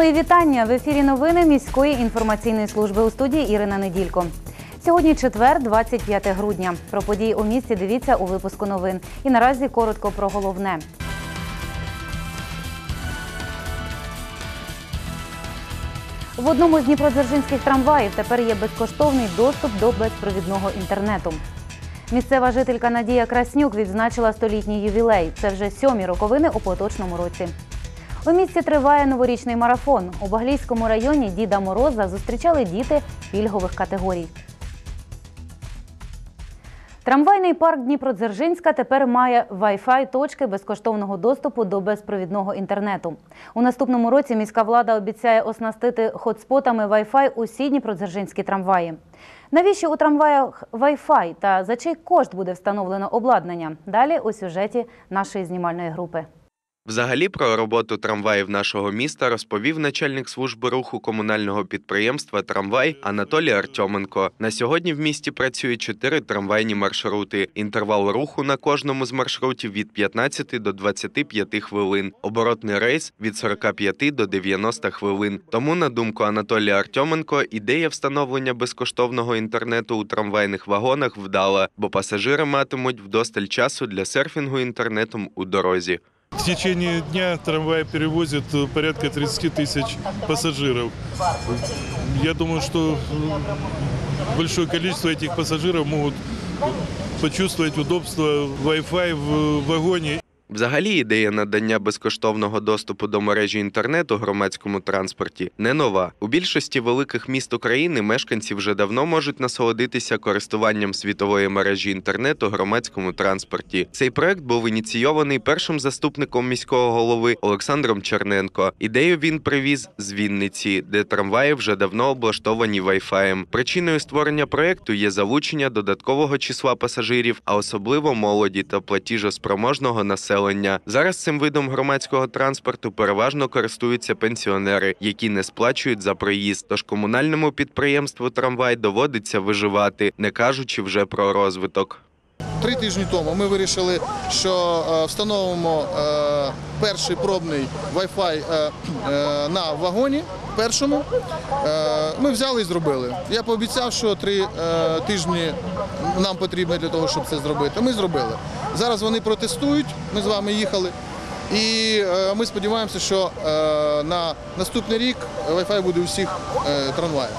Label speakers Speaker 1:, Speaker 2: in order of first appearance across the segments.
Speaker 1: Мої вітання в ефірі новини міської інформаційної служби у студії Ірина Неділько. Сьогодні четвер, 25 грудня. Про події у місті дивіться у випуску новин. І наразі коротко про головне. В одному з дніпродзержинських трамваїв тепер є безкоштовний доступ до безпровідного інтернету. Місцева жителька Надія Краснюк відзначила столітній ювілей. Це вже сьомі роковини у поточному році. У місті триває новорічний марафон. У Баглійському районі Діда Мороза зустрічали діти пільгових категорій. Трамвайний парк Дніпродзержинська тепер має Wi-Fi точки безкоштовного доступу до безпровідного інтернету. У наступному році міська влада обіцяє оснастити хотспотами Wi-Fi усі дніпродзержинські трамваї. Навіщо у трамваях Wi-Fi та за чий кошт буде встановлено обладнання? Далі у сюжеті нашої знімальної групи.
Speaker 2: Взагалі про роботу трамваїв нашого міста розповів начальник служби руху комунального підприємства Трамвай Анатолій Артьоменко. На сьогодні в місті працюють чотири трамвайні маршрути. Інтервал руху на кожному з маршрутів від 15 до 25 хвилин. Оборотний рейс від 45 до 90 хвилин. Тому, на думку Анатолія Артьоменко, ідея встановлення безкоштовного інтернету у трамвайних вагонах вдала, бо пасажири матимуть вдосталь часу для серфінгу інтернетом у дорозі.
Speaker 3: В течение дня трамвай перевозит э, порядка 30 тысяч пассажиров. Я думаю, что э, большое количество этих пассажиров могут почувствовать удобство Wi-Fi в вагоне
Speaker 2: Взагалі, ідея надання безкоштовного доступу до мережі інтернету громадському транспорті не нова. У більшості великих міст України мешканці вже давно можуть насолодитися користуванням світової мережі інтернету громадському транспорті. Цей проект був ініційований першим заступником міського голови Олександром Черненко. Ідею він привіз з Вінниці, де трамваї вже давно облаштовані Wi-Fi. Причиною створення проекту є залучення додаткового числа пасажирів, а особливо молоді та платіжоспроможного населення. Зараз цим видом громадського транспорту переважно користуються пенсіонери, які не сплачують за проїзд. Тож комунальному підприємству трамвай доводиться виживати, не кажучи вже про розвиток.
Speaker 4: Три тижні тому ми вирішили, що е, встановимо е, перший пробний Wi-Fi е, на вагоні. Першому ми взяли і зробили. Я пообіцяв, що три тижні нам потрібно для того, щоб це зробити. Ми зробили. Зараз вони протестують. Ми з вами їхали. І ми сподіваємося, що на наступний рік Wi-Fi буде у всіх трамваях.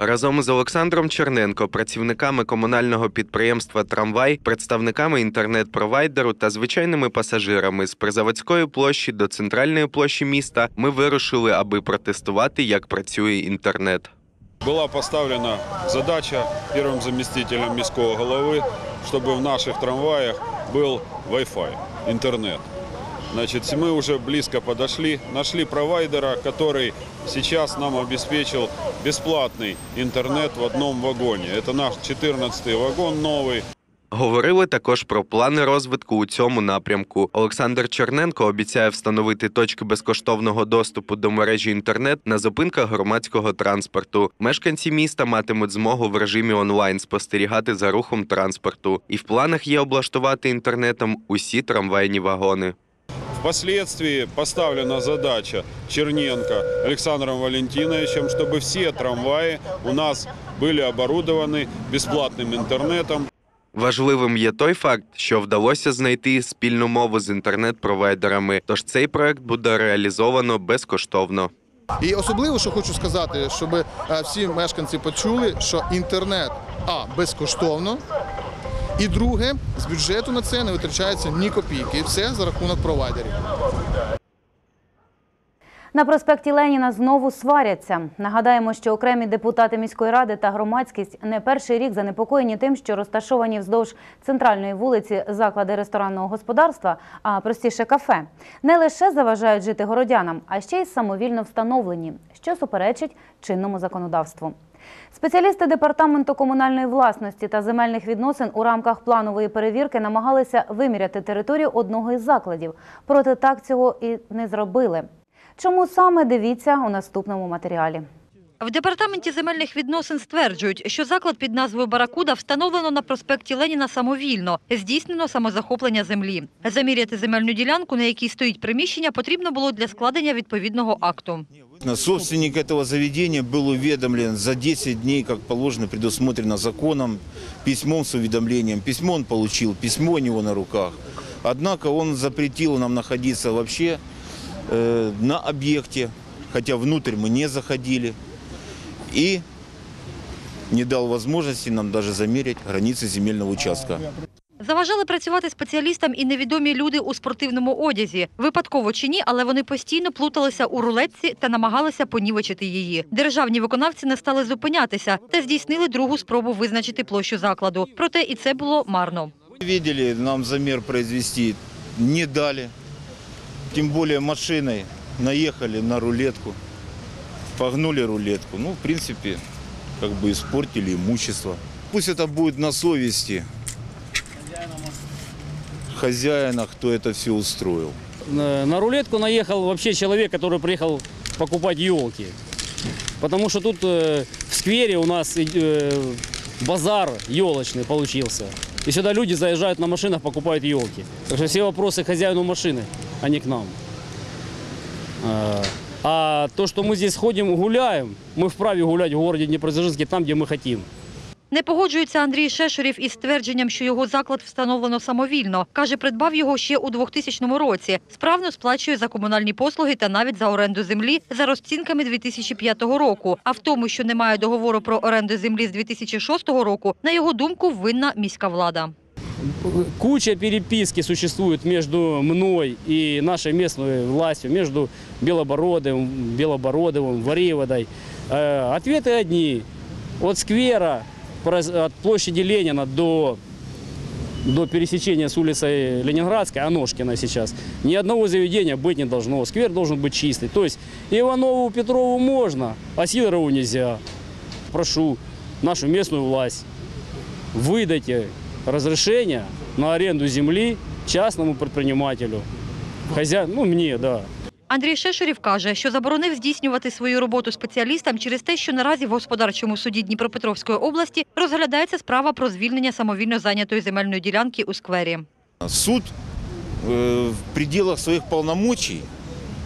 Speaker 2: Разом з Олександром Черненко, працівниками комунального підприємства Трамвай, представниками інтернет-провайдеру та звичайними пасажирами з Призаводської площі до центральної площі міста ми вирушили, аби протестувати, як працює інтернет.
Speaker 5: Была поставлена задача первым заместителем міського головы, чтобы в наших трамваях был Wi-Fi, интернет. Значит, мы уже близко подошли, нашли провайдера, который сейчас нам обеспечил бесплатный интернет в одном вагоне. Это наш 14 вагон новый.
Speaker 2: Говорили також про плани розвитку у цьому напрямку. Олександр Черненко обіцяє встановити точки безкоштовного доступу до мережі інтернет на зупинках громадського транспорту. Мешканці міста матимуть змогу в режимі онлайн спостерігати за рухом транспорту. І в планах є облаштувати інтернетом усі трамвайні вагони.
Speaker 5: Впоследствии поставлена задача Черненко Александром Валентиновичем, чтобы все трамваи у нас были оборудованы бесплатным интернетом.
Speaker 2: Важливим є той факт, що вдалося знайти спільну мову з інтернет-провайдерами. Тож цей проект буде реалізовано безкоштовно.
Speaker 4: І особливо, що хочу сказати, щоб е, всі мешканці почули, що інтернет а безкоштовно. І друге, з бюджету на це не витрачається ні копійки. Все за рахунок провайдерів.
Speaker 1: На проспекті Леніна знову сваряться. Нагадаємо, що окремі депутати міської ради та громадськість не перший рік занепокоєні тим, що розташовані вздовж центральної вулиці заклади ресторанного господарства, а простіше кафе, не лише заважають жити городянам, а ще й самовільно встановлені, що суперечить чинному законодавству. Спеціалісти департаменту комунальної власності та земельних відносин у рамках планової перевірки намагалися виміряти територію одного із закладів. Проте так цього і не зробили. Чому саме дивіться у наступному матеріалі?
Speaker 6: В департаменті земельних відносин стверджують, що заклад під назвою Баракуда встановлено на проспекті Леніна самовільно, здійснено самозахоплення землі. Заміряти земельну ділянку, на якій стоїть приміщення, потрібно було для складення відповідного акту.
Speaker 7: Собственник этого заведения был уведомлен за 10 дней, как положено, предусмотрено законом, письмом с уведомлением. Письмо он получил, письмо у него на руках. Однако он запретил нам находиться вообще э, на объекте, хотя внутрь мы не заходили. И не дал возможности нам даже замерить границы земельного участка.
Speaker 6: Заважали працювати спеціалістам і невідомі люди у спортивному одязі. Випадково чи ні, але вони постійно плуталися у рулетці та намагалися понівечити її. Державні виконавці не стали зупинятися та здійснили другу спробу визначити площу закладу. Проте і це було марно.
Speaker 7: Видели, нам замер произвести не дали. Тем более машиной наехали на рулетку, погнули рулетку. Ну, в принципе, как бы испортили имущество. Пусть это будет на совести хозяина, кто это все устроил.
Speaker 8: На на рулетку наехал вообще человек, который приехал покупать елки. Потому что тут э, в сквере у нас э, базар елочный получился. И сюда люди заезжают на машинах, покупают елки. Так что все вопросы к хозяину машины, а не к нам. А, А то, что мы здесь ходим, гуляем, мы вправе гулять в городе Днепродзержинске там, где мы хотим.
Speaker 6: Не погоджується Андрій Шешурів із твердженням, що його заклад встановлено самовільно. Каже, придбав його ще у 2000 році. Справно сплачує за комунальні послуги та навіть за оренду землі за розцінками 2005 року. А в тому, що немає договору про оренду землі з 2006 року, на його думку, винна міська влада.
Speaker 8: Куча переписки существует между мной и нашей местной властью, между Белобородовым, Белобородовым, Вариводой. Э, Ответы одни. От сквера, произ- от площади Ленина до, до пересечения с улицей Ленинградской, Аношкина сейчас, ни одного заведения быть не должно. Сквер должен быть чистый. То есть Иванову, Петрову можно, а Сидорову нельзя. Прошу нашу местную власть, выдайте разрешение на аренду земли частному предпринимателю. Хозяин, ну мне, да.
Speaker 6: Андрій Шешурів каже, що заборонив здійснювати свою роботу спеціалістам через те, що наразі в господарчому суді Дніпропетровської області розглядається справа про звільнення самовільно зайнятої земельної ділянки у сквері.
Speaker 7: Суд э, в пределах своих полномочий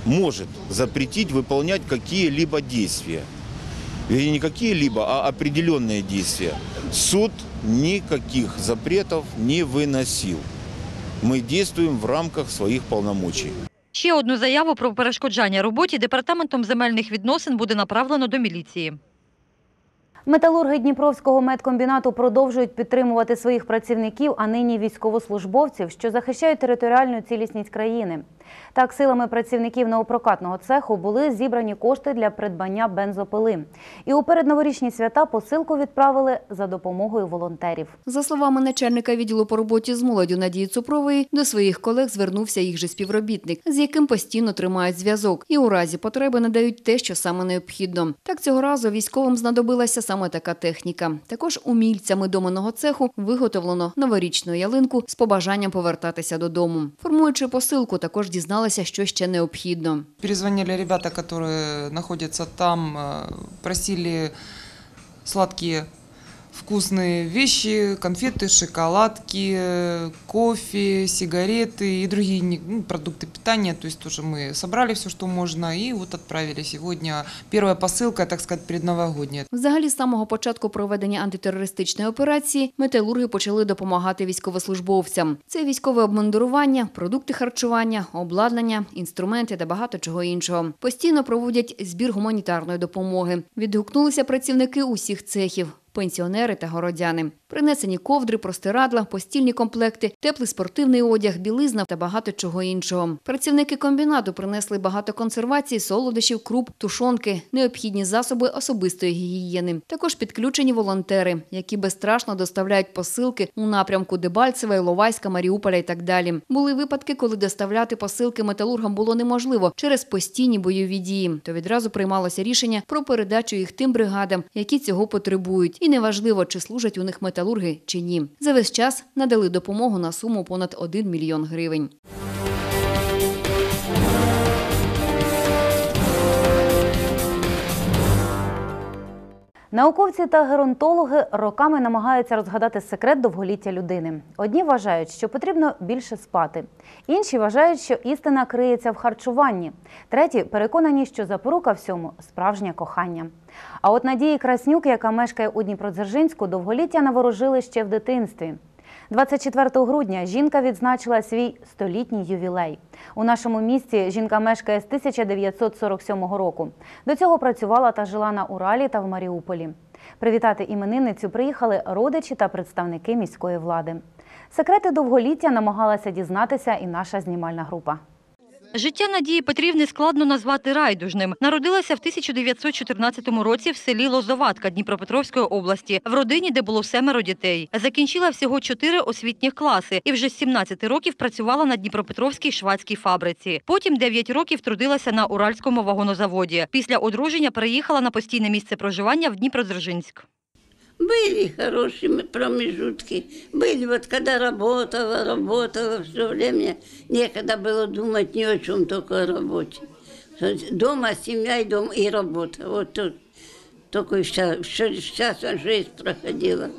Speaker 7: может запретить выполнять какие-либо действия. Вернее, не какие-либо, а определенные действия. Суд никаких запретов не выносил. Мы действуем в рамках своих полномочий.
Speaker 6: Ще одну заяву про перешкоджання роботі департаментом земельних відносин буде направлено до міліції.
Speaker 1: Металурги Дніпровського медкомбінату продовжують підтримувати своїх працівників, а нині військовослужбовців, що захищають територіальну цілісність країни. Так, силами працівників наопрокатного цеху були зібрані кошти для придбання бензопили. І у передноворічні свята посилку відправили за допомогою волонтерів.
Speaker 9: За словами начальника відділу по роботі з молоддю Надії Цупрової, до своїх колег звернувся їх же співробітник, з яким постійно тримають зв'язок, і у разі потреби надають те, що саме необхідно. Так цього разу військовим знадобилася саме така техніка. Також умільцями доменного цеху виготовлено новорічну ялинку з побажанням повертатися додому. Формуючи посилку, також дізналася, що ще необхідно.
Speaker 10: Перезвонили ребята, які знаходяться там, э, просили сладкие вкусные вещи, конфеты, шоколадки, э, кофе, сигареты и другие не- ну, продукты питания. То есть тоже мы собрали все, что можно, и вот отправили сегодня. Первая посылка, так сказать, предновогодняя.
Speaker 9: Взагалі, з самого початку проведення антитерористичної операції металурги почали допомагати військовослужбовцям. Це військове обмундирування, продукти харчування, обладнання, інструменти та багато чого іншого. Постійно проводять збір гуманітарної допомоги. Відгукнулися працівники усіх цехів. Пенсіонери та городяни. Принесені ковдри, простирадла, постільні комплекти, теплий спортивний одяг, білизна та багато чого іншого. Працівники комбінату принесли багато консервацій, солодощів, круп, тушонки, необхідні засоби особистої гігієни. Також підключені волонтери, які безстрашно доставляють посилки у напрямку Дебальцева, Іловайська, Маріуполя і так далі. Були випадки, коли доставляти посилки металургам було неможливо через постійні бойові дії. То відразу приймалося рішення про передачу їх тим бригадам, які цього потребують. І неважливо, чи служать у них металурги чи ні. За весь час надали допомогу на суму понад 1 мільйон гривень.
Speaker 1: Науковці та геронтологи роками намагаються розгадати секрет довголіття людини. Одні вважають, що потрібно більше спати, інші вважають, що істина криється в харчуванні. Треті переконані, що запорука всьому справжнє кохання. А от Надії Краснюк, яка мешкає у Дніпродзержинську, довголіття наворожили ще в дитинстві. 24 грудня жінка відзначила свій столітній ювілей. У нашому місті жінка мешкає з 1947 року. До цього працювала та жила на Уралі та в Маріуполі. Привітати іменинницю приїхали родичі та представники міської влади. Секрети довголіття намагалася дізнатися і наша знімальна група.
Speaker 6: Життя Надії Петрівни складно назвати райдужним. Народилася в 1914 році в селі Лозоватка Дніпропетровської області, в родині, де було семеро дітей. Закінчила всього чотири освітніх класи і вже з 17 років працювала на Дніпропетровській швадській фабриці. Потім 9 років трудилася на Уральському вагонозаводі. Після одруження переїхала на постійне місце проживання в Дніпродзержинськ.
Speaker 11: Были хорошие промежутки. Были вот когда работала, работала все время. Некогда было думать ни о чем, только о работе. Дома семья и дом и работа. Вот тут только сейчас, сейчас жизнь проходила.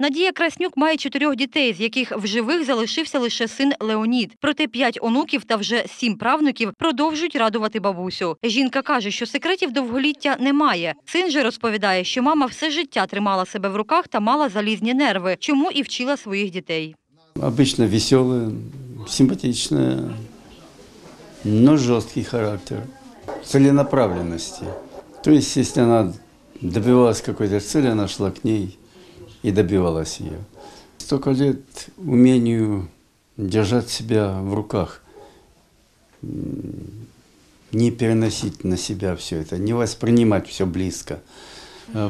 Speaker 6: Надія Краснюк має чотирьох дітей, з яких в живих залишився лише син Леонід. Проте п'ять онуків та вже сім правнуків продовжують радувати бабусю. Жінка каже, що секретів довголіття немає. Син же розповідає, що мама все життя тримала себе в руках та мала залізні нерви, чому і вчила своїх дітей.
Speaker 12: Обычно веселая, симпатичная, но жесткий характер, целенаправленности. То есть, если она добивалась какой-то цели, она шла к ней и добивалась ее. Столько лет умению держать себя в руках, не переносить на себя все это, не воспринимать все близко.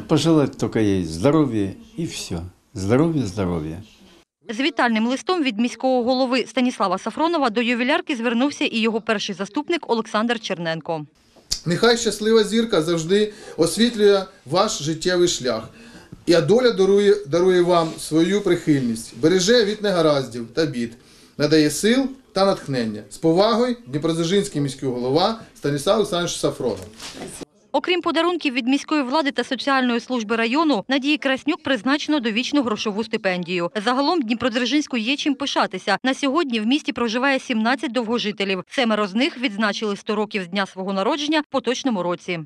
Speaker 12: Пожелать только ей здоровья и все. Здоровье, здоровье.
Speaker 6: З вітальним листом від міського голови Станіслава Сафронова до ювілярки звернувся і його перший заступник Олександр Черненко.
Speaker 4: Нехай щаслива зірка завжди освітлює ваш життєвий шлях. І а доля дарує, дарує вам свою прихильність, береже від негараздів та бід, надає сил та натхнення. З повагою Дніпродзержинський міський голова Станіслав Олександрович Сафронов.
Speaker 6: Окрім подарунків від міської влади та соціальної служби району, Надії Краснюк призначено довічну грошову стипендію. Загалом Дніпродзержинську є чим пишатися. На сьогодні в місті проживає 17 довгожителів. Семеро з них відзначили 100 років з дня свого народження в поточному році.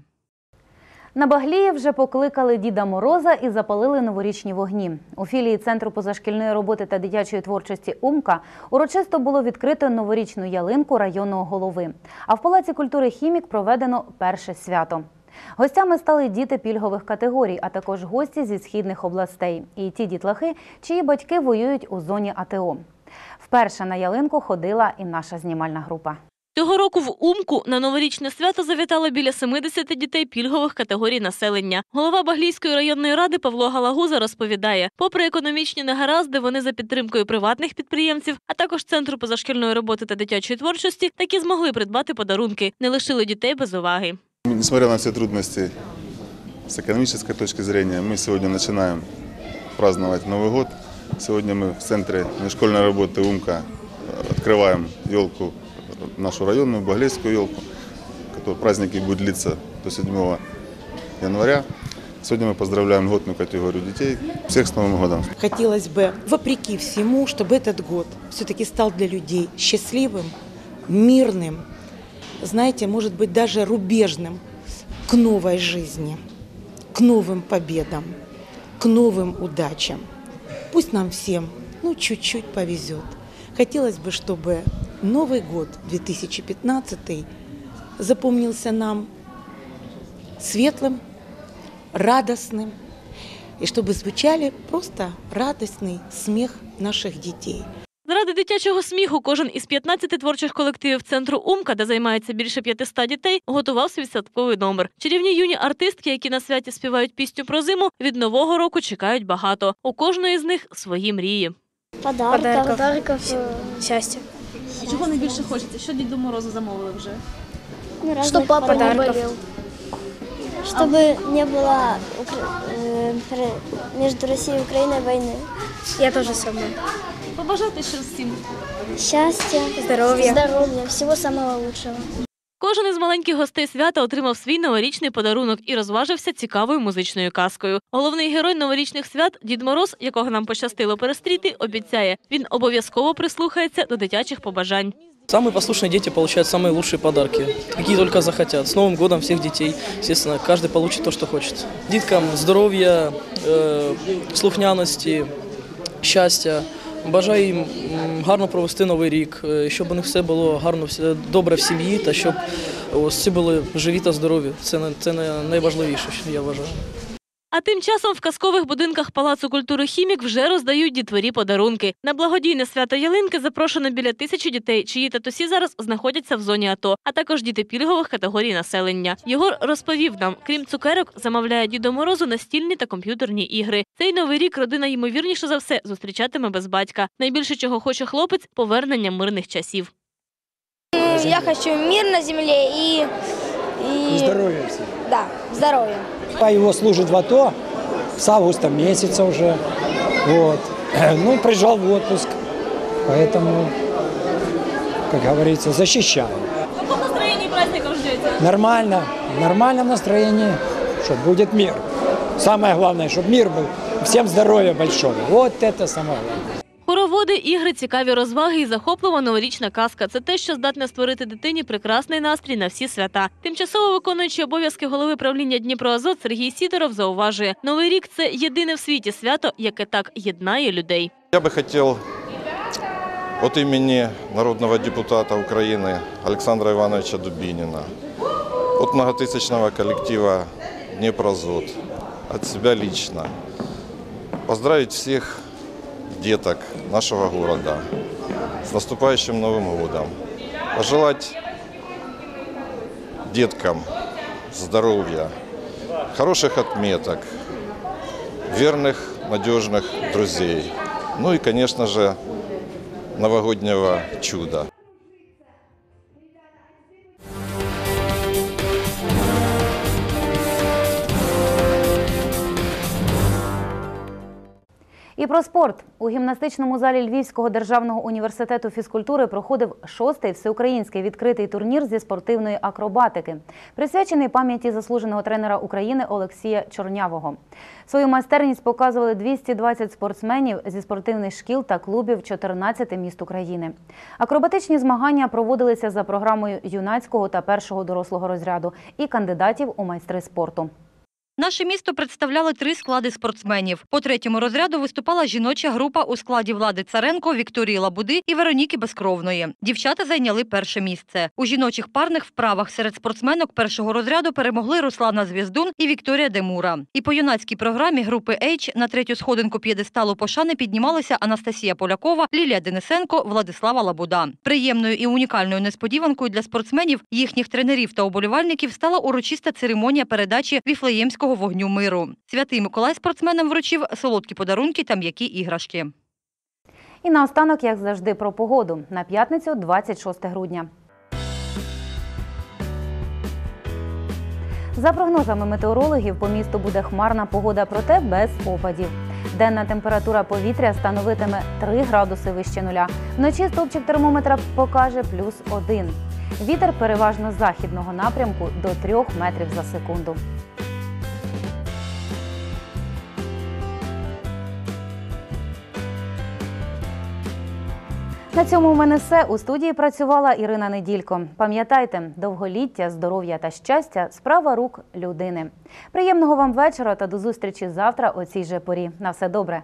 Speaker 1: На Баглії вже покликали Діда Мороза і запалили новорічні вогні. У філії Центру позашкільної роботи та дитячої творчості «Умка» урочисто було відкрито новорічну ялинку районного голови. А в Палаці культури «Хімік» проведено перше свято. Гостями стали діти пільгових категорій, а також гості зі східних областей. І ті дітлахи, чиї батьки воюють у зоні АТО. Вперше на ялинку ходила і наша знімальна група.
Speaker 13: Цього року в Умку на новорічне свято завітало біля 70 дітей пільгових категорій населення. Голова Баглійської районної ради Павло Галагуза розповідає, попри економічні негаразди, вони за підтримкою приватних підприємців, а також центру позашкільної роботи та дитячої творчості, таки змогли придбати подарунки, не лишили дітей без уваги.
Speaker 14: Несмотря на все трудности с экономической точки зрения, мы сегодня начинаем праздновать Новый год. Сегодня мы в центре школьной работы «Умка» открываем елку, Нашу районную, Баглейскую елку, которая праздники будет длиться до 7 января. Сегодня мы поздравляем льготную категорию детей. Всех с Новым годом!
Speaker 15: Хотелось бы, вопреки всему, чтобы этот год все-таки стал для людей счастливым, мирным, знаете, может быть, даже рубежным к новой жизни, к новым победам, к новым удачам. Пусть нам всем, ну, чуть-чуть повезет. Хотелось бы, чтобы Новый год 2015 запомнился нам светлым, радостным, и чтобы звучали просто радостный смех наших детей.
Speaker 13: Заради дитячого сміху кожен із 15 творчих колективів центру Умка, де займається більше 500 дітей, готував свій святковий номер. Чарівні юні артистки, які на святі співають пісню про зиму, від нового року чекають багато. У кожної з них свої мрії.
Speaker 16: Подарков. Подарков. Счастья.
Speaker 17: Чого найбільше хочеться? Що Діду Морозу замовили вже?
Speaker 16: Что папа не болел. Чтобы не было э, между Россией и Украиной войны. Я тоже самое.
Speaker 17: Побажати щось всім.
Speaker 16: Счастья, здоровья. Здоровья, всего самого лучшего.
Speaker 13: Кожен із маленьких гостей свята отримав свій новорічний подарунок і розважився цікавою музичною казкою. Головний герой новорічних свят Дід Мороз, якого нам пощастило перестріти, обіцяє, він обов'язково прислухається до дитячих побажань.
Speaker 18: Самые послушные дети получают самые лучшие подарки, какие только захотят. С Новым годом всех детей, естественно, каждый получит то, что хочет. Деткам здоровья, э, слухняності, щастя. Бажаю їм гарно провести новий рік, е, щоб у них все було гарно, добре в сім'ї та щоб усі були живі та здорові. Це, це найважливіше, що я вважаю.
Speaker 13: А тим часом в казкових будинках Палацу культури Хімік вже роздають дітворі подарунки. На благодійне свято ялинки запрошено біля тисячі дітей, чиї татусі зараз знаходяться в зоні АТО, а також діти пільгових категорій населення. Єгор розповів нам, крім цукерок, замовляє Діду Морозу настільні та комп'ютерні ігри. Цей новий рік родина ймовірніше за все зустрічатиме без батька. Найбільше чого хоче хлопець повернення мирних часів.
Speaker 16: Я хочу мир на земле и... и...
Speaker 19: Здоровья всем.
Speaker 16: Да, здоровья.
Speaker 19: Папа его служит в АТО с августа месяца уже. Вот. Ну, приезжал в отпуск. Поэтому, как говорится, защищаю.
Speaker 17: В каком настроении праздников ждете?
Speaker 19: Нормально, в нормальном настроении, что будет мир. Самое главное, чтобы мир был. Всем здоровья большого. Вот это самое главное.
Speaker 13: Хороводи, ігри, цікаві розваги і захоплива новорічна казка це те, що здатне створити дитині прекрасний настрій на всі свята. Тимчасово виконуючи обов'язки голови правління Дніпроазот Сергій Сідоров зауважує, новий рік це єдине в світі свято, яке так єднає людей.
Speaker 20: Я бы хотел от имени народного депутата Украины Александра Ивановича Дубинина, от многотысячного коллектива Днепрозот, от себя лично поздравить всех Деток нашего города с наступающим Новым годом. Пожелать деткам здоровья, хороших отметок, верных, надежных друзей. Ну и, конечно же, новогоднего чуда.
Speaker 1: Про спорт у гімнастичному залі Львівського державного університету фізкультури проходив шостий всеукраїнський відкритий турнір зі спортивної акробатики, присвячений пам'яті заслуженого тренера України Олексія Чорнявого. Свою майстерність показували 220 спортсменів зі спортивних шкіл та клубів 14 міст України. Акробатичні змагання проводилися за програмою юнацького та першого дорослого розряду і кандидатів у майстри спорту.
Speaker 6: Наше місто представляли три склади спортсменів. По третьому розряду виступала жіноча група у складі Влади Царенко, Вікторії Лабуди і Вероніки Безкровної. Дівчата зайняли перше місце. У жіночих парних вправах серед спортсменок першого розряду перемогли Руслана Звіздун і Вікторія Демура. І по юнацькій програмі групи H на третю сходинку п'єдесталу пошани піднімалися Анастасія Полякова, Лілія Денисенко, Владислава Лабуда. Приємною і унікальною несподіванкою для спортсменів, їхніх тренерів та оболівальників стала урочиста церемонія передачі Віфлеємського вогню миру. Святий Миколай спортсменам вручив солодкі подарунки та м'які іграшки.
Speaker 1: І наостанок, як завжди, про погоду на п'ятницю, 26 грудня. За прогнозами метеорологів, по місту буде хмарна погода, проте без опадів. Денна температура повітря становитиме 3 градуси вище нуля. Вночі стовпчик термометра покаже плюс 1. Вітер переважно західного напрямку до 3 метрів за секунду. На цьому у мене все. У студії працювала Ірина Неділько. Пам'ятайте, довголіття, здоров'я та щастя справа рук людини. Приємного вам вечора та до зустрічі завтра о цій же порі. На все добре.